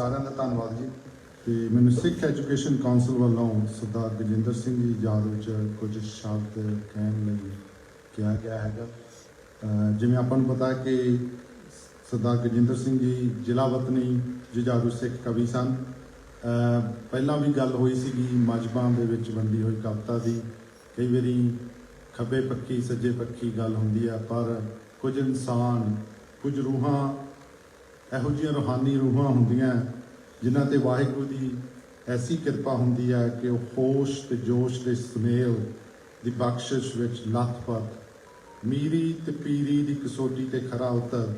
ਸਾਰਿਆਂ ਦਾ ਧੰਨਵਾਦ ਜੀ। ਤੇ ਮੈਨੂੰ ਸਿੱਖ ਐਜੂਕੇਸ਼ਨ ਕਾਉਂਸਲ ਵੱਲੋਂ ਸਰਦਾਰ ਗਜਿੰਦਰ ਸਿੰਘ ਜੀ ਯਾਦ ਵਿੱਚ ਕੁਝ ਸ਼ਬਦ ਕਹਿਣ ਲਈ ਕਿਹਾ ਗਿਆ ਹੈਗਾ। ਜਿਵੇਂ ਆਪਾਂ ਨੂੰ ਪਤਾ ਕਿ ਸਰਦਾਰ ਗਜਿੰਦਰ ਸਿੰਘ ਜੀ ਜ਼ਿਲ੍ਹਾ ਵਤਨੀ ਜੁਝਾਰੂ ਸਿੱਖ ਕਵੀ ਸਨ। ਪਹਿਲਾਂ ਵੀ ਗੱਲ ਹੋਈ ਸੀਗੀ ਮਜਬਾਂ ਦੇ ਵਿੱਚ ਵੰਡੀ ਹੋਈ ਕਵਿਤਾ ਦੀ। ਕਈ ਵਾਰੀ ਖੱਬੇ ਪੱਖੀ, ਸੱਜੇ ਪੱਖੀ ਗੱਲ ਹੁੰਦੀ ਆ ਪਰ ਕੁਝ ਇਨਸਾਨ, ਕੁਝ ਰੂਹਾਂ ਇਹੋ ਜਿਹੀਆਂ ਰੂਹਾਨੀ ਰੂਹਾਂ ਹੁੰਦੀਆਂ ਜਿਨ੍ਹਾਂ ਤੇ ਵਾਹਿਗੁਰੂ ਦੀ ਐਸੀ ਕਿਰਪਾ ਹੁੰਦੀ ਹੈ ਕਿ ਉਹ ਹੋਸ਼ ਤੇ ਜੋਸ਼ ਦੇ ਸੁਮੇਲ ਦੀ ਬਖਸ਼ਿਸ਼ ਵਿੱਚ ਲੱਥਪੱਥ ਮੀਰੀ ਤੇ ਪੀਰੀ ਦੀ ਕਸੋਟੀ ਤੇ ਖਰਾ ਉਤਰ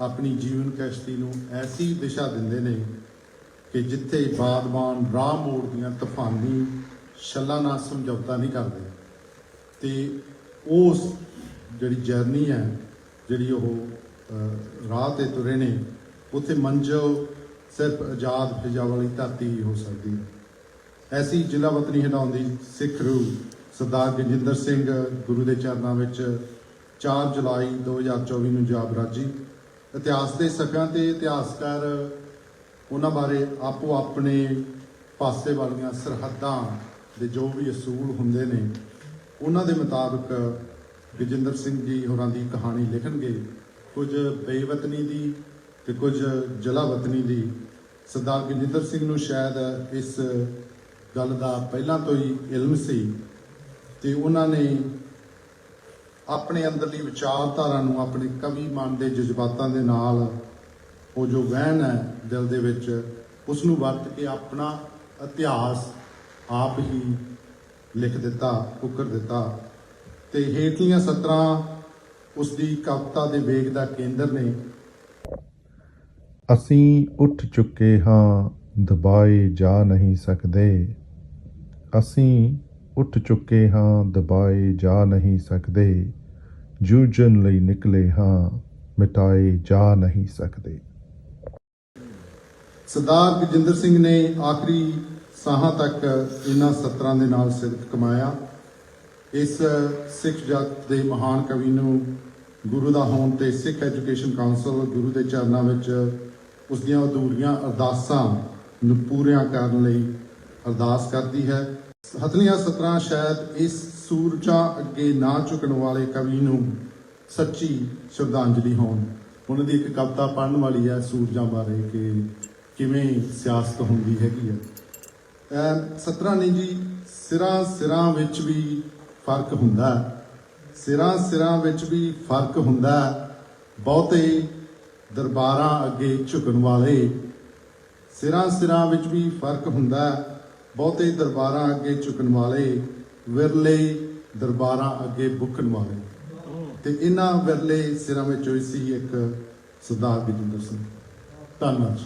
ਆਪਣੀ ਜੀਵਨ ਕਸ਼ਤੀ ਨੂੰ ਐਸੀ ਦਿਸ਼ਾ ਦਿੰਦੇ ਨੇ ਕਿ ਜਿੱਥੇ ਬਾਦਬਾਨ ਰਾਹ ਮੋੜ ਦੀਆਂ ਤੂਫਾਨੀ ਛੱਲਾ ਨਾਲ ਸਮਝੌਤਾ ਨਹੀਂ ਕਰਦੇ। ਤੇ ਉਸ ਜਿਹੜੀ ਜਰਨੀ ਹੈ, ਜਿਹੜੀ ਉਹ ਰਾਹ ਤੇ ਤੁਰੇ ਨੇ, ਉੱਥੇ ਮੰਜ਼ਿਲ ਸਿਰਫ ਆਜ਼ਾਦ ਫਿਜ਼ਾ ਵਾਲੀ ਧਰਤੀ ਹੀ ਹੋ ਸਕਦੀ ਹੈ। ਐਸੀ ਜ਼ਿਲ੍ਹਾ ਵਤਨੀ ਹਟਾਉਣ ਸਿੱਖ ਰੂਹ ਸਰਦਾਰ ਗਜਿੰਦਰ ਸਿੰਘ ਗੁਰੂ ਦੇ ਚਰਨਾਂ ਵਿੱਚ 4 ਜੁਲਾਈ 2024 ਨੂੰ ਜਾਬ ਰਾਜੀ। ਇਤਿਹਾਸ ਦੇ ਸਫਿਆਂ ਤੇ ਇਤਿਹਾਸਕਾਰ ਉਹਨਾਂ ਬਾਰੇ ਆਪੋ ਆਪਣੇ ਪਾਸੇ ਵਾਲੀਆਂ ਸਰਹੱਦਾਂ ਦੇ ਜੋ ਵੀ ਅਸੂਲ ਹੁੰਦੇ ਨੇ, ਉਹਨਾਂ ਦੇ ਮੁਤਾਬਕ ਗਜਿੰਦਰ ਸਿੰਘ ਜੀ ਹੋਰਾਂ ਦੀ ਕਹਾਣੀ ਲਿਖਣਗੇ। ਕੁਝ ਬੇਵਤਨੀ ਦੀ ਤੇ ਕੁਝ ਜਲਾਵਤਨੀ ਦੀ। ਸਰਦਾਰ ਗਜਿੰਦਰ ਸਿੰਘ ਨੂੰ ਸ਼ਾਇਦ ਇਸ ਗੱਲ ਦਾ ਪਹਿਲਾਂ ਤੋਂ ਹੀ ਇਲਮ ਸੀ ਤੇ ਉਹਨਾਂ ਨੇ ਆਪਣੇ ਅੰਦਰਲੀ ਵਿਚਾਰਧਾਰਾ ਨੂੰ ਆਪਣੇ ਕਵੀ ਮਨ ਦੇ ਜਜ਼ਬਾਤਾਂ ਦੇ ਨਾਲ ਉਹ ਜੋ ਵਹਿਣ ਹੈ ਦਿਲ ਦੇ ਵਿੱਚ ਉਸ ਨੂੰ ਵਰਤ ਕੇ ਆਪਣਾ ਇਤਿਹਾਸ ਆਪ ਹੀ ਲਿਖ ਦਿੱਤਾ ਉਕਰ ਦਿੱਤਾ। ਤੇ ਹੇਠਲੀਆਂ ਸਤਰਾਂ ਉਸ ਦੀ ਕਵਿਤਾ ਦੇ ਵੇਗ ਦਾ ਕੇਂਦਰ ਨੇ। ਅਸੀਂ ਉੱਠ ਚੁੱਕੇ ਹਾਂ ਦਬਾਏ ਜਾ ਨਹੀਂ ਸਕਦੇ। ਅਸੀਂ ਉੱਠ ਚੁੱਕੇ ਹਾਂ ਦਬਾਏ ਜਾ ਨਹੀਂ ਸਕਦੇ। ਜੂਝਣ ਲਈ ਨਿਕਲੇ ਹਾਂ ਮਿਟਾਏ ਜਾ ਨਹੀਂ ਸਕਦੇ। ਸਰਦਾਰ ਗਜਿੰਦਰ ਸਿੰਘ ਨੇ ਆਖਰੀ ਸਾਹਾਂ ਤੱਕ ਇਹਨਾਂ ਸਤਰਾਂ ਦੇ ਨਾਲ ਸਿਦਕ ਕਮਾਇਆ ਇਸ ਸਿੱਖ ਜਗਤ ਦੇ ਮਹਾਨ ਕਵੀ ਨੂੰ ਗੁਰੂ ਦਾ ਹੋਣ ਤੇ ਸਿੱਖ ਐਜੂਕੇਸ਼ਨ ਕਾਉਂਸਲ ਗੁਰੂ ਦੇ ਚਰਨਾਂ ਵਿੱਚ ਉਸ ਦੀਆਂ ਅਧੂਰੀਆਂ ਅਰਦਾਸਾਂ ਨੂੰ ਪੂਰੀਆਂ ਕਰਨ ਲਈ ਅਰਦਾਸ ਕਰਦੀ ਹੈ। ਹਥਲੀਆਂ ਸਤਰਾਂ ਸ਼ਾਇਦ ਇਸ ਸੂਰਜਾਂ ਅੱਗੇ ਨਾ ਝੁਕਣ ਵਾਲੇ ਕਵੀ ਨੂੰ ਸੱਚੀ ਸ਼ਰਧਾਂਜਲੀ ਹੋਣ। ਉਹਨਾਂ ਦੀ ਇੱਕ ਕਵਿਤਾ ਪੜ੍ਹਨ ਵਾਲੀ ਹੈ ਸੂਰਜਾਂ ਬਾਰੇ ਕਿ ਕਿਵੇਂ ਸਿਆਸਤ ਹੁੰਦੀ ਹੈਗੀ ਹੈ। ਸਤਰਾਂ ਨੇ ਜੀ ਸਿਰਾਂ ਸਿਰਾਂ ਵਿੱਚ ਵੀ ਫ਼ਰਕ ਹੁੰਦਾ। ਸਿਰਾਂ ਸਿਰਾਂ ਵਿੱਚ ਵੀ ਫ਼ਰਕ ਹੁੰਦਾ। ਬਹੁਤੇ ਦਰਬਾਰਾਂ ਅੱਗੇ ਝੁਕਣ ਵਾਲੇ। ਸਿਰਾਂ ਸਿਰਾਂ ਵਿੱਚ ਵੀ ਫ਼ਰਕ ਹੁੰਦਾ। ਬਹੁਤੇ ਦਰਬਾਰਾਂ ਅੱਗੇ ਝੁਕਣ ਵਾਲੇ। ਵਿਰਲੇ ਦਰਬਾਰਾਂ ਅੱਗੇ ਬੁੱਕਣ ਵਾਲੇ। ਤੇ ਇਹਨਾਂ ਵਿਰਲੇ ਸਿਰਾਂ ਵਿੱਚੋਂ ਹੀ ਸੀ ਇੱਕ ਸਰਦਾਰ ਗਜਿੰਦਰ ਸਿੰਘ। ਧੰਨਵਾਦ ਜੀ।